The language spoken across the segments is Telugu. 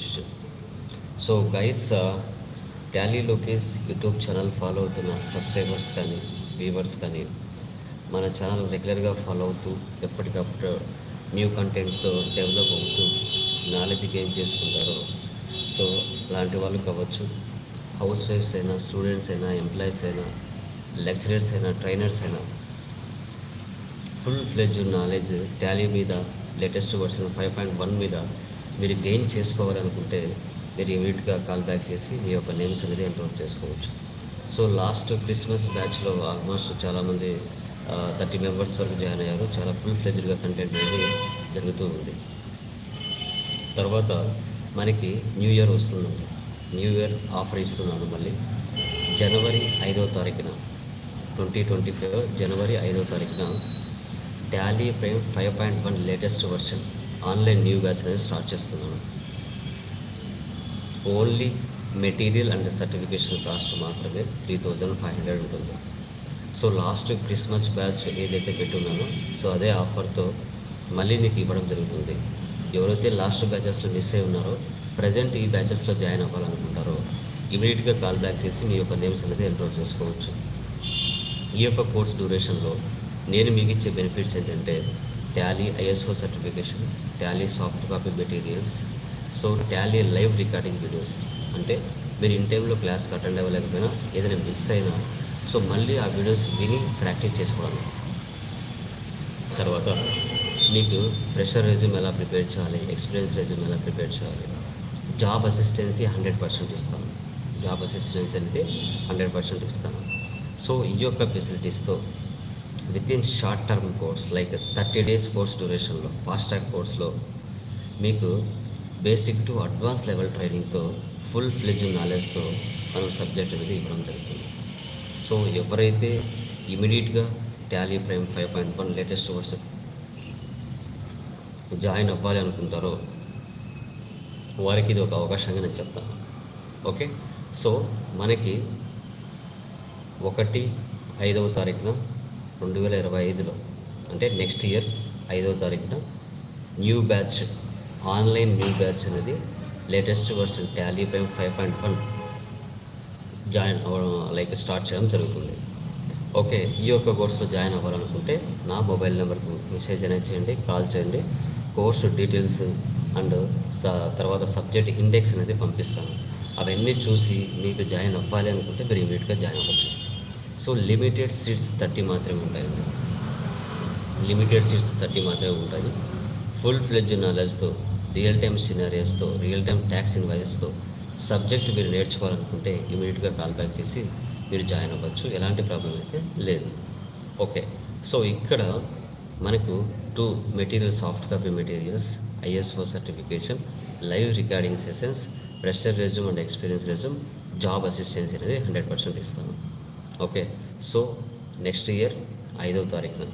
Question so guys Tally Lokesh YouTube channel follow అవుతున్న సబ్స్క్రైబర్స్ కానీ వ్యూవర్స్ కానీ మన ఛానల్ రెగ్యులర్గా ఫాలో అవుతూ ఎప్పటికప్పుడు న్యూ కంటెంట్తో డెవలప్ అవుతూ నాలెడ్జ్ గెయిన్ చేసుకుంటారో. సో లాంటి వాళ్ళు కావచ్చు హౌస్ వైఫ్స్ అయినా స్టూడెంట్స్ అయినా ఎంప్లాయీస్ అయినా లెక్చరర్స్ అయినా ట్రైనర్స్ అయినా ఫుల్ ఫ్లెడ్జ్ నాలెడ్జ్ టాలీ మీద latest version five point one మీద మీరు గెయిన్ చేసుకోవాలనుకుంటే మీరు ఇమీడియట్గా కాల్ బ్యాక్ చేసి మీ యొక్క నేమ్స్ అనేది ఎన్రోల్ చేసుకోవచ్చు. సో లాస్ట్ క్రిస్మస్ బ్యాచ్లో ఆల్మోస్ట్ చాలామంది థర్టీ మెంబర్స్ వరకు జాయిన్ అయ్యారు. చాలా ఫుల్ ఫ్లెజ్డ్గా కంటెంట్ అనేది జరుగుతూ ఉంది. తర్వాత మనకి న్యూ ఇయర్ వస్తుందండి. న్యూ ఇయర్ ఆఫర్ ఇస్తున్నాను మళ్ళీ. జనవరి ఐదో తారీఖున ట్వంటీ ట్వంటీ ఫైవ్ జనవరి ఐదో తారీఖున Tally Prime five point one latest version online new batch అనేది స్టార్ట్ చేస్తున్నాను. Only material and certification cost మాత్రమే త్రీ థౌజండ్ ఫైవ్ హండ్రెడ్ ఉంటుంది. సో లాస్ట్ క్రిస్మస్ బ్యాచ్ ఏదైతే పెట్టున్నానో సో అదే ఆఫర్తో మళ్ళీ నీకు ఇవ్వడం జరుగుతుంది. ఎవరైతే లాస్ట్ బ్యాచెస్లో మిస్ అయి ఉన్నారో ప్రజెంట్ ఈ బ్యాచెస్లో జాయిన్ అవ్వాలనుకుంటారో ఇమీడియట్గా కాల్ బ్యాక్ చేసి మీ యొక్క నేమ్స్ అనేది ఎన్రోల్ చేసుకోవచ్చు. ఈ యొక్క కోర్స్ డ్యూరేషన్లో నేను మీకు ఇచ్చే బెనిఫిట్స్ ఏంటంటే Tally ISO certification Tally soft copy materials so Tally live recording videos అంటే మీరు ఇన్ టైంలో క్లాస్కి అటెండ్ అవ్వలేకపోయినా ఏదైనా మిస్ అయినా సో మళ్ళీ ఆ వీడియోస్ విని ప్రాక్టీస్ చేసుకోవాలి. తర్వాత మీకు ప్రెషర్ రెజ్యూమ్ ఎలా ప్రిపేర్ చేయాలి ఎక్స్పీరియన్స్ రెజ్యూమ్ ఎలా ప్రిపేర్ చేయాలి? జాబ్ అసిస్టెన్సీ హండ్రెడ్ పర్సెంట్ ఇస్తాను. జాబ్ అసిస్టెన్సీ అనేది హండ్రెడ్ పర్సెంట్ ఇస్తాను. సో ఈ యొక్క ఫెసిలిటీస్తో with in short term course like thirty days course డ్యూరేషన్లో fast track కోర్స్లో మీకు బేసిక్ టు అడ్వాన్స్ లెవెల్ ట్రైనింగ్తో ఫుల్ ఫ్లెడ్జ్ నాలెడ్జ్తో మనం సబ్జెక్ట్ అనేది ఇవ్వడం జరుగుతుంది. సో ఎవరైతే ఇమీడియట్గా Tally Prime five point one latest course join అవ్వాలి అనుకుంటారో వారికి ఇది ఒక అవకాశంగా నేను చెప్తాను. ఓకే సో మనకి ఒకటి ఐదవ తారీఖున రెండు వేల ఇరవై ఐదులో అంటే నెక్స్ట్ ఇయర్ ఐదో తారీఖున new batch online new batch అనేది latest version Tally Prime five point one join అవ్వడం లైక్ స్టార్ట్ చేయడం జరుగుతుంది. ఓకే ఈ యొక్క కోర్సులో జాయిన్ అవ్వాలనుకుంటే నా మొబైల్ నెంబర్కు మెసేజ్ అనేది చేయండి కాల్ చేయండి. కోర్సు డీటెయిల్స్ అండ్ తర్వాత సబ్జెక్ట్ ఇండెక్స్ అనేది పంపిస్తాను. అవన్నీ చూసి మీకు జాయిన్ అవ్వాలి అనుకుంటే మీరు ఇమీడియట్గా జాయిన్ అవ్వచ్చు. సో లిమిటెడ్ సీట్స్ థర్టీ మాత్రమే ఉంటాయండి లిమిటెడ్ సీట్స్ థర్టీ మాత్రమే ఉంటాయి. ఫుల్ ఫ్లెడ్జ్ నాలెడ్జ్తో రియల్ టైమ్ సినారియోస్తో రియల్ టైమ్ ట్యాక్స్ ఇన్వాయిస్తో సబ్జెక్ట్ మీరు నేర్చుకోవాలనుకుంటే ఇమీడియట్గా కాల్ బ్యాక్ చేసి మీరు జాయిన్ అవ్వచ్చు. ఎలాంటి ప్రాబ్లం అయితే లేదు. ఓకే సో ఇక్కడ మనకు two material soft copy materials ISO certification live recording sessions fresher resume and experience resume job assistance అనేది హండ్రెడ్ పర్సెంట్ ఇస్తాను. ఓకే. సో నెక్స్ట్ ఇయర్ ఐదవ తారీఖున.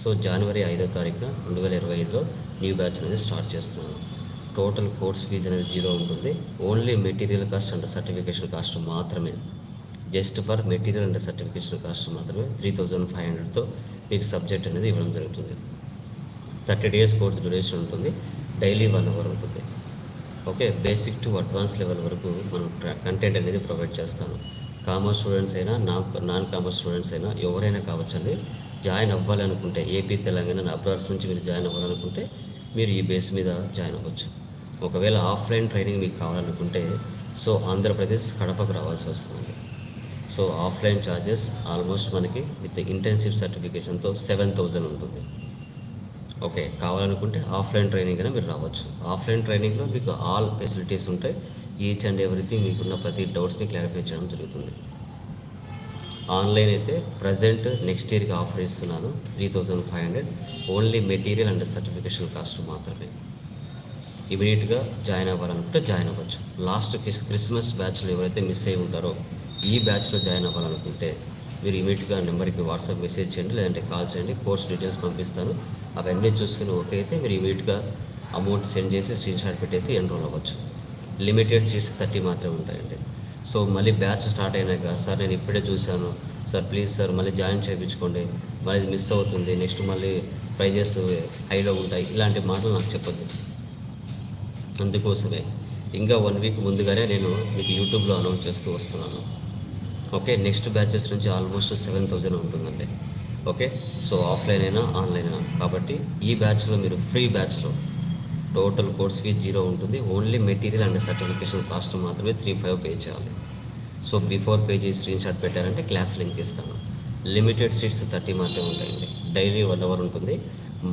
సో జనవరి ఐదవ తారీఖున రెండు వేల ఇరవై ఐదులో న్యూ బ్యాచ్ అనేది స్టార్ట్ చేస్తున్నాను. టోటల్ కోర్స్ ఫీజు అనేది జీరో ఉంటుంది. Only material cost and certification cost మాత్రమే. Just for material and certification cost మాత్రమే త్రీ థౌజండ్ ఫైవ్ హండ్రెడ్తో మీకు సబ్జెక్ట్ అనేది ఇవ్వడం జరుగుతుంది. థర్టీ డేస్ కోర్స్ డ్యూరేషన్ ఉంటుంది. డైలీ వన్ అవర్ ఉంటుంది. Okay. Basic to advance level వరకు మనం కంటెంట్ అనేది ప్రొవైడ్ చేస్తాను. కామర్స్ స్టూడెంట్స్ అయినా నాన్ నాన్ కామర్స్ స్టూడెంట్స్ అయినా ఎవరైనా కావచ్చండి జాయిన్ అవ్వాలనుకుంటే ఏపీ తెలంగాణ అబ్రాడ్స్ నుంచి మీరు జాయిన్ అవ్వాలనుకుంటే మీరు ఈ బేస్ మీద జాయిన్ అవ్వచ్చు. ఒకవేళ ఆఫ్లైన్ ట్రైనింగ్ మీకు కావాలనుకుంటే సో ఆంధ్రప్రదేశ్ కడపకు రావాల్సి వస్తుంది. సో ఆఫ్లైన్ ఛార్జెస్ ఆల్మోస్ట్ మనకి విత్ ఇంటెన్సివ్ సర్టిఫికేషన్తో సెవెన్ థౌజండ్ ఉంటుంది. ఓకే కావాలనుకుంటే ఆఫ్లైన్ ట్రైనింగ్ అయినా మీరు రావచ్చు. ఆఫ్లైన్ ట్రైనింగ్లో మీకు ఆల్ ఫెసిలిటీస్ ఉంటాయి. ఈచ్ అండ్ ఎవ్రీథింగ్ మీకున్న ప్రతి డౌట్స్ని క్లారిఫై చేయడం జరుగుతుంది. ఆన్లైన్ అయితే ప్రజెంట్ నెక్స్ట్ ఇయర్కి ఆఫర్ ఇస్తున్నాను. Three thousand five hundred only material and certification cost మాత్రమే. ఇమీడియట్గా జాయిన్ అవ్వాలనుకుంటే జాయిన్ అవ్వచ్చు. లాస్ట్ క్రిస్ క్రిస్మస్ బ్యాచ్లో ఎవరైతే మిస్ అయి ఉంటారో ఈ బ్యాచ్లో జాయిన్ అవ్వాలనుకుంటే మీరు ఇమీడియట్గా నెంబర్కి వాట్సాప్ మెసేజ్ చేయండి లేదంటే కాల్ చేయండి కోర్స్ డీటెయిల్స్ పంపిస్తాను. అవన్నీ చూసుకుని ఓకే అయితే మీరు ఇమీడియట్గా అమౌంట్ సెండ్ చేసి స్క్రీన్ షాట్ పెట్టేసి ఎన్రోల్ అవ్వచ్చు. లిమిటెడ్ సీట్స్ థర్టీ మాత్రమే ఉంటాయండి. సో మళ్ళీ బ్యాచ్ స్టార్ట్ అయినాక సార్ నేను ఇప్పుడే చూశాను. సార్ ప్లీజ్ సార్ మళ్ళీ జాయిన్ చేయించుకోండి. మళ్ళీ మిస్ అవుతుంది. నెక్స్ట్ మళ్ళీ ప్రైజెస్ హైలో ఉంటాయి. ఇలాంటి మాటలు నాకు చెప్పద్దు. అందుకోసమే ఇంకా వన్ వీక్ ముందుగానే నేను మీకు యూట్యూబ్లో అనౌన్స్ చేస్తూ వస్తున్నాను. ఓకే నెక్స్ట్ బ్యాచెస్ నుంచి ఆల్మోస్ట్ సెవెన్ థౌజండ్ ఉంటుందండి. ఓకే సో ఆఫ్లైన్ అయినా ఆన్లైన్ అయినా. కాబట్టి ఈ బ్యాచ్లో మీరు ఫ్రీ బ్యాచ్లో టోటల్ కోర్స్ ఫీజ్ జీరో ఉంటుంది. Only material and certification cost మాత్రమే త్రీ ఫైవ్ పే చేయాలి. సో బిఫోర్ పేజీ స్క్రీన్ షాట్ పెట్టారంటే క్లాస్ లింక్ ఇస్తాను. లిమిటెడ్ సీట్స్ థర్టీ మాత్రమే ఉంటాయండి. డైలీ వన్ అవర్ ఉంటుంది.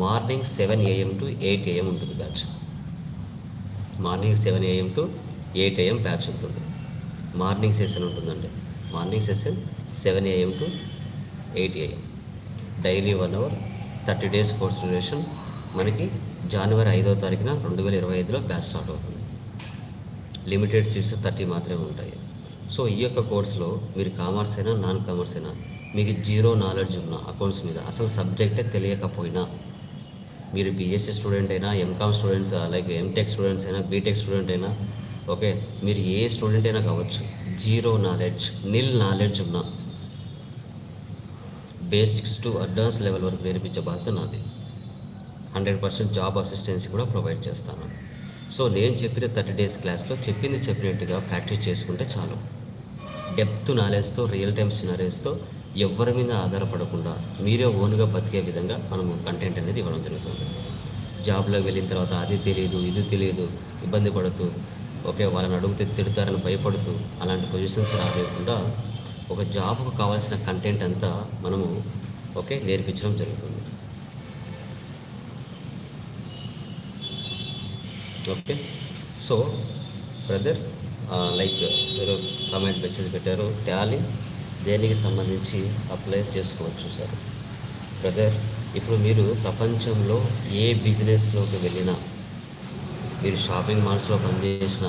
Morning seven AM to eight AM ఉంటుంది batch. Morning seven AM to eight AM batch ఉంటుంది. మార్నింగ్ సెషన్ ఉంటుందండి. Morning session seven AM to eight AM. Daily one hour thirty days course duration మనకి జనవరి ఐదో తారీఖున రెండు వేల ఇరవై ఐదులో బ్యాచ్ స్టార్ట్ అవుతుంది. లిమిటెడ్ సీట్స్ థర్టీ మాత్రమే ఉంటాయి. సో ఈ యొక్క కోర్సులో మీరు కామర్స్ అయినా నాన్ కామర్స్ అయినా మీకు జీరో నాలెడ్జ్ ఉన్న అకౌంట్స్ మీద అసలు సబ్జెక్టే తెలియకపోయినా మీరు బీఎస్సీ స్టూడెంట్ అయినా MCom students like MTech students అయినా బీటెక్ స్టూడెంట్ అయినా ఓకే మీరు ఏ స్టూడెంట్ అయినా కావచ్చు జీరో నాలెడ్జ్ నిల్ నాలెడ్జ్ ఉన్న బేసిక్స్ టు అడ్వాన్స్ లెవెల్ వరకు నేర్పించే బాధ్యత నాది. హండ్రెడ్ పర్సెంట్ జాబ్ అసిస్టెన్సీ కూడా ప్రొవైడ్ చేస్తాను. సో నేను చెప్పిన థర్టీ డేస్ క్లాస్లో చెప్పింది చెప్పినట్టుగా ప్రాక్టీస్ చేసుకుంటే చాలు. డెప్త్ నాలెజ్తో రియల్ టైమ్ సినారీస్తో ఎవరి మీద ఆధారపడకుండా మీరే ఓన్గా బతికే విధంగా మనము కంటెంట్ అనేది ఇవ్వడం జరుగుతుంది. జాబ్లోకి వెళ్ళిన తర్వాత అది తెలియదు ఇది తెలియదు ఇబ్బంది పడుతూ ఓకే వాళ్ళని అడిగితే తిడతారని భయపడుతూ అలాంటి పొజిషన్స్ రాలేకుండా ఒక జాబ్కు కావాల్సిన కంటెంట్ అంతా మనము ఓకే నేర్పించడం జరుగుతుంది. ఓకే సో బ్రదర్ లైక్ మీరు కమెంట్ మెసేజ్ పెట్టారు టాలీ దేనికి సంబంధించి అప్లై చేసుకోవచ్చు సార్ బ్రదర్ ఇప్పుడు మీరు ప్రపంచంలో ఏ బిజినెస్లోకి వెళ్ళినా మీరు షాపింగ్ మాల్స్లో పనిచేసిన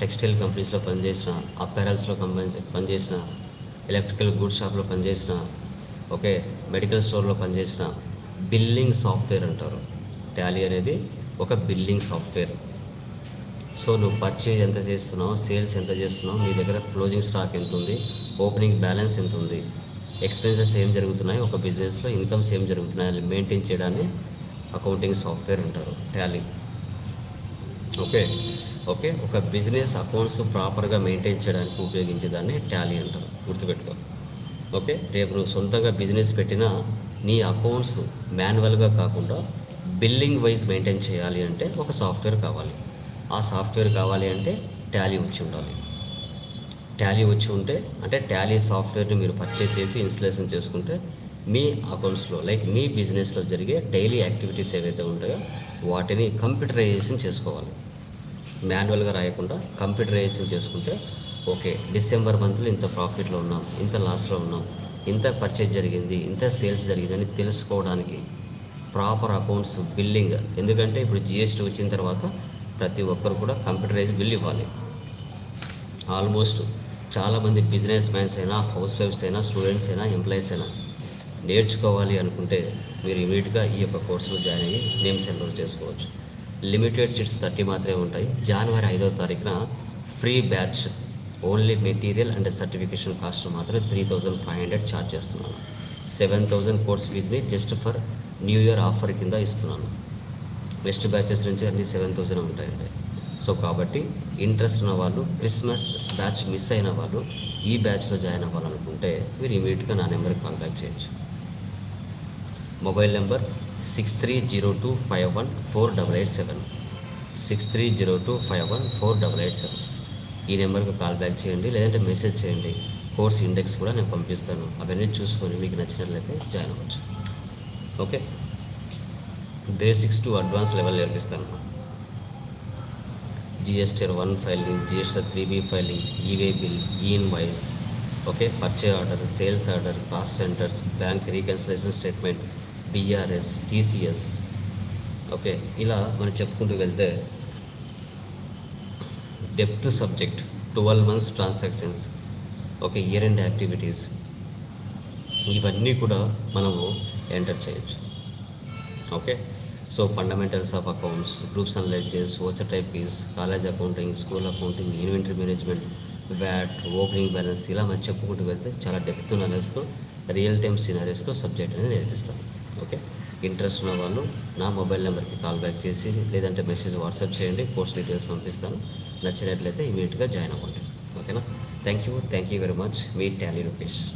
టెక్స్టైల్ కంపెనీస్లో పనిచేసిన అపారల్స్లో కంపెనీ పనిచేసిన ఎలక్ట్రికల్ గూడ్స్ షాప్లో పనిచేసిన ఓకే మెడికల్ స్టోర్లో పనిచేసిన బిల్లింగ్ సాఫ్ట్వేర్ అంటారు. టాలీ అనేది ఒక బిల్లింగ్ సాఫ్ట్వేర్. సో నువ్వు పర్చేజ్ ఎంత చేస్తున్నావు సేల్స్ ఎంత చేస్తున్నావు మీ దగ్గర క్లోజింగ్ స్టాక్ ఎంత ఉంది ఓపెనింగ్ బ్యాలెన్స్ ఎంత ఉంది ఎక్స్పెన్సెస్ ఏం జరుగుతున్నాయి ఒక బిజినెస్లో ఇన్కమ్స్ ఏం జరుగుతున్నాయి అని మెయింటైన్ చేయడాన్ని అకౌంటింగ్ సాఫ్ట్వేర్ అంటారు టాలీ ఓకే ఓకే ఒక బిజినెస్ అకౌంట్స్ ప్రాపర్గా మెయింటైన్ చేయడానికి ఉపయోగించే దాన్ని టాలీ అంటారు గుర్తుపెట్టుకో. ఓకే రేపు నువ్వు సొంతంగా బిజినెస్ పెట్టినా నీ అకౌంట్స్ మాన్యువల్గా కాకుండా బిల్లింగ్ వైజ్ మెయింటైన్ చేయాలి అంటే ఒక సాఫ్ట్వేర్ కావాలి. ఆ సాఫ్ట్వేర్ కావాలి అంటే టాలీ వచ్చి ఉండాలి. టాలీ వచ్చి ఉంటే అంటే టాలీ సాఫ్ట్వేర్ని మీరు పర్చేజ్ చేసి ఇన్స్టలేషన్ చేసుకుంటే మీ అకౌంట్స్లో లైక్ మీ బిజినెస్లో జరిగే డైలీ యాక్టివిటీస్ ఏవైతే ఉంటాయో వాటిని కంప్యూటరైజేషన్ చేసుకోవాలి. మాన్యువల్గా రాయకుండా కంప్యూటరైజేషన్ చేసుకుంటే ఓకే డిసెంబర్ మంత్లో ఇంత ప్రాఫిట్లో ఉన్నాం ఇంత లాస్లో ఉన్నాం ఇంత పర్చేజ్ జరిగింది ఇంత సేల్స్ జరిగిందని తెలుసుకోవడానికి ప్రాపర్ అకౌంట్స్ బిల్లింగ్. ఎందుకంటే ఇప్పుడు జిఎస్టీ వచ్చిన తర్వాత ప్రతి ఒక్కరు కూడా కంప్యూటరైజ్ బిల్ ఇవ్వాలి. ఆల్మోస్ట్ చాలామంది బిజినెస్ మ్యాన్స్ అయినా హౌస్ వైఫ్స్ అయినా స్టూడెంట్స్ అయినా ఎంప్లాయీస్ అయినా నేర్చుకోవాలి అనుకుంటే మీరు ఇమీడియట్గా ఈ యొక్క కోర్సులో జాయిన్ అయ్యి నేమ్స్ ఎన్రోల్ చేసుకోవచ్చు. లిమిటెడ్ సీట్స్ థర్టీ మాత్రమే ఉంటాయి. జనవరి ఐదో తారీఖున free batch only material and certification cost మాత్రం three thousand five hundred charge చేస్తున్నాను. సెవెన్ థౌజండ్ కోర్స్ ఫీజుని just for new year offer కింద ఇస్తున్నాను. నెక్స్ట్ బ్యాచెస్ నుంచి అన్ని సెవెన్ థౌజండ్ ఉంటాయండి. సో కాబట్టి ఇంట్రెస్ట్ ఉన్న వాళ్ళు క్రిస్మస్ బ్యాచ్ మిస్ అయిన వాళ్ళు ఈ బ్యాచ్లో జాయిన్ అవ్వాలనుకుంటే మీరు ఇమీడియట్గా నా నెంబర్కి కాంటాక్ట్ చేయొచ్చు. Mobile number six three zero two five one four double eight seven six three zero two five one four double eight seven ఈ నెంబర్కి కాల్ బ్యాక్ చేయండి లేదంటే మెసేజ్ చేయండి. కోర్స్ ఇండెక్స్ కూడా నేను పంపిస్తాను. అవన్నీ చూసుకొని మీకు నచ్చినట్లయితే జాయిన్ అవ్వచ్చు. Okay. Basics to advance level నేర్పిస్తాను GSTR one filing GSTR three B filing e way bill e invoice okay purchase order sales order cost centres bank reconciliation statement BRS TCS okay. ఇలా మనం చెప్పుకుంటూ వెళ్తే depth subject twelve months transactions okay year and activities ఇవన్నీ కూడా మనము ఎంటర్ చేయొచ్చు. Okay? So fundamentals of accounts groups and ledgers voucher type fees college accounting school accounting inventory management VAT opening balance ఇలా మనం చెప్పుకుంటూ వెళ్తే చాలా డెప్త్ నరేస్తో రియల్ టైమ్ సినారీస్తో సబ్జెక్ట్ అనేది నేర్పిస్తాం. ఓకే? ఇంట్రెస్ట్ ఉన్న వాళ్ళు నా మొబైల్ నెంబర్కి కాల్ బ్యాక్ చేసి లేదంటే మెసేజ్ వాట్సాప్ చేయండి కోర్స్ డీటెయిల్స్ పంపిస్తాను. నచ్చినట్లయితే ఇమీడియట్గా జాయిన్ అవ్వండి. ఓకేనా? Thank you thank you very much me Tally rupees